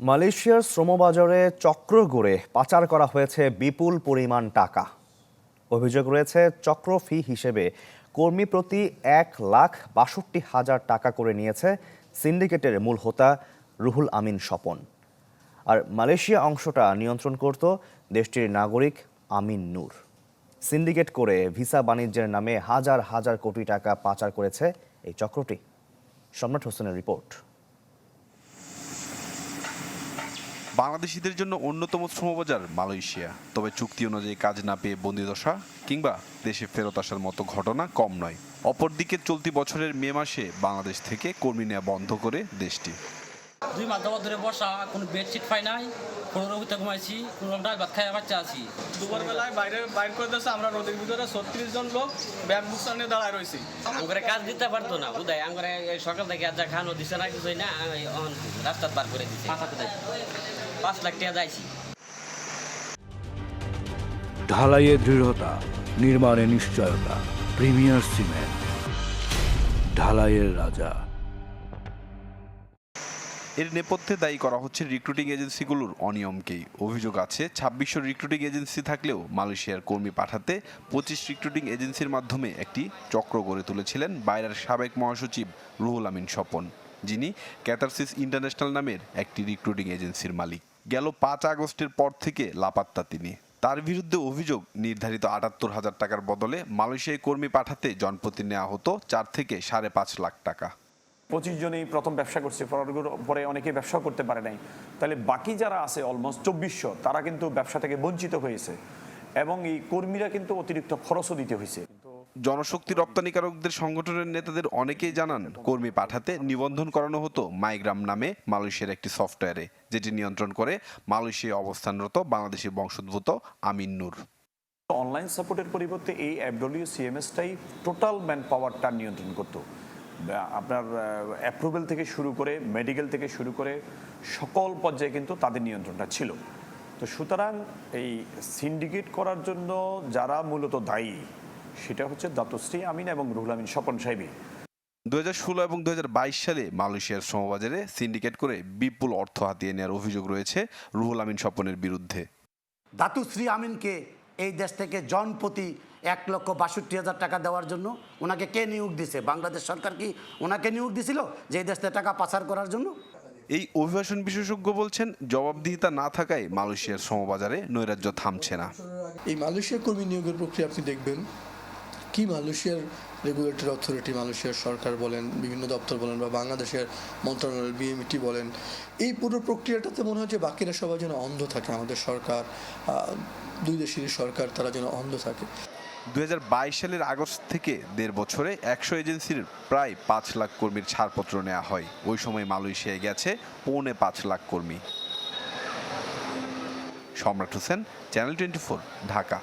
মালয়েশিয়ার শ্রমবাজারে চক্র গড়ে পাচার করা হয়েছে বিপুল পরিমাণ টাকা। অভিযোগ রয়েছে, চক্র ফি হিসেবে কর্মী প্রতি এক লাখ বাষট্টি হাজার টাকা করে নিয়েছে সিন্ডিকেটের মূল হোতা রুহুল আমিন স্বপন। আর মালয়েশিয়া অংশটা নিয়ন্ত্রণ করত দেশটির নাগরিক আমিন নূর। সিন্ডিকেট করে ভিসা বাণিজ্যের নামে হাজার হাজার কোটি টাকা পাচার করেছে এই চক্রটি। সম্রাট হোসেনের রিপোর্ট। বাংলাদেশিদের জন্য অন্যতম শ্রম বাজার মালয়েশিয়া। তবে চুক্তি অনুযায়ী কাজ না পেয়ে বন্দিদশা কিংবা দেশে ফেরত আসার মতো ঘটনা কম নয়। অপরদিকে চলতি বছরের মে মাসে বাংলাদেশ থেকে কর্মী নেওয়া বন্ধ করে দেশটি। দুই মাস যাবত ধরে বসা কোনো বেডশিট পাই নাই কোনো রোগীতে ঘুমাইছি কোনো ডাল ভাত খাই বাচ্চা আছি। দুপুর বেলায় বাইরে বাইর করে দিয়েছে আমরা রোদের ভিতরে ছত্রিশ জন লোক ব্যাগ বুকসা নিয়ে দাঁড়ায় রয়েছি। আমাকে কাজ দিতে পারতো না উদয় আমাকে সকাল থেকে যা খানো দিছে না কিছুই না আমি অন রাস্তা পার করে দিছি। পাঁচ লাখ টাকা যাইছি। ঢালাইয়ে দৃঢ়তা নির্মাণে নিশ্চয়তা প্রিমিয়ার সিমেন্ট। ঢালাইয়ের রাজা। এর নেপথ্যে দায়ী করা হচ্ছে রিক্রুটিং এজেন্সিগুলোর অনিয়মকেই। অভিযোগ আছে, ছাব্বিশশো রিক্রুটিং এজেন্সি থাকলেও মালয়েশিয়ার কর্মী পাঠাতে পঁচিশ রিক্রুটিং এজেন্সির মাধ্যমে একটি চক্র গড়ে তুলেছিলেন বাইরের সাবেক মহাসচিব রুহুল আমিন স্বপন, যিনি ক্যাথারসিস ইন্টারন্যাশনাল নামের একটি রিক্রুটিং এজেন্সির মালিক। গেল পাঁচ আগস্টের পর থেকে লাপাত্তা তিনি। তার বিরুদ্ধে অভিযোগ নির্ধারিত আটাত্তর হাজার টাকার বদলে মালয়েশিয়ায় কর্মী পাঠাতে জনপ্রতি নেওয়া হতো চার থেকে সাড়ে পাঁচ লাখ টাকা। পঁচিশ জনই প্রথম ব্যবসা করছে পরে অনেকে ব্যবসা করতে পারে নাই। তাহলে বাকি যারা আছে অলমোস্ট চব্বিশশো তারা কিন্তু ব্যবসা থেকে বঞ্চিত হয়েছে। এবং এই কর্মীরা কিন্তু অতিরিক্ত খরচও দিতে হয়েছে। জনশক্তি রপ্তানিকারকদের সংগঠনের নেতাদের অনেকেই জানান কর্মী পাঠাতে নিবন্ধন করানো হতো মাইগ্রাম নামে মালয়েশিয়ার একটি সফটওয়্যারে যেটি নিয়ন্ত্রণ করে মালয়েশিয়া অবস্থানরত বাংলাদেশি বংশোদ্ভূত আমিন নূর। অনলাইন সাপোর্টের পরিবর্তে এই অ্যাপডব্লিউ সিএমএসটাই টোটাল ম্যান পাওয়ারটা নিয়ন্ত্রণ করতো। আপনার অ্যাপ্রুভেল থেকে শুরু করে মেডিকেল থেকে শুরু করে সকল পর্যায়ে কিন্তু তাদের নিয়ন্ত্রণটা ছিল। তো সুতরাং এই সিন্ডিকেট করার জন্য যারা মূলত দায়ী সেটা হচ্ছে দাতশ্রী আমিন এবং রুহুল আমিন স্বপন সাহেবই দু হাজার ষোলো এবং দু হাজার বাইশ সালে মালয়েশিয়ার শ্রমবাজারে সিন্ডিকেট করে বিপুল অর্থ হাতিয়ে নেওয়ার অভিযোগ রয়েছে রুহুল আমিন স্বপনের বিরুদ্ধে। দাতুশ্রী আমিনকে এই দেশ থেকে জন প্রতি এক লক্ষ বাষট্টি হাজার টাকা দেওয়ার জন্য ওনাকে কে নিয়োগ দিছে? বাংলাদেশ সরকার কি ওনাকে নিয়োগ দিছিল যে এই দেশ থেকে টাকা পাচার করার জন্য? এই অভিবাসন বিশেষজ্ঞ বলছেন জবাবদিহিতা না থাকায় মালয়েশিয়ার সমবাজারে নৈরাজ্য থামছে না। এই মালয়েশিয়া কর্মী নিয়োগের প্রক্রিয়া আপনি দেখবেন কি মালয়েশিয়ার রেগুলেটরি অথরিটি মালয়েশিয়ার সরকার বলেন, বিভিন্ন দপ্তর বলেন বা বাংলাদেশের মন্ত্রণালয় বিএমটি বলেন, এই পুরো প্রক্রিয়াটাতে মনে হয় যে বাকিরা সবাই যেন অন্ধ থাকে, আমাদের সরকার দুই দেশের সরকার তারা যেন অন্ধ থাকে। দুই হাজার বাইশ সালের আগস্ট থেকে দেড় বছরে একশো এজেন্সির প্রায় পাঁচ লাখ কর্মীর ছাড়পত্র নেওয়া হয়। ওই সময় মালয়েশিয়ায় গেছে পৌনে পাঁচ লাখ কর্মী। সম্রাট হোসেন, চ্যানেল টোয়েন্টি ঢাকা।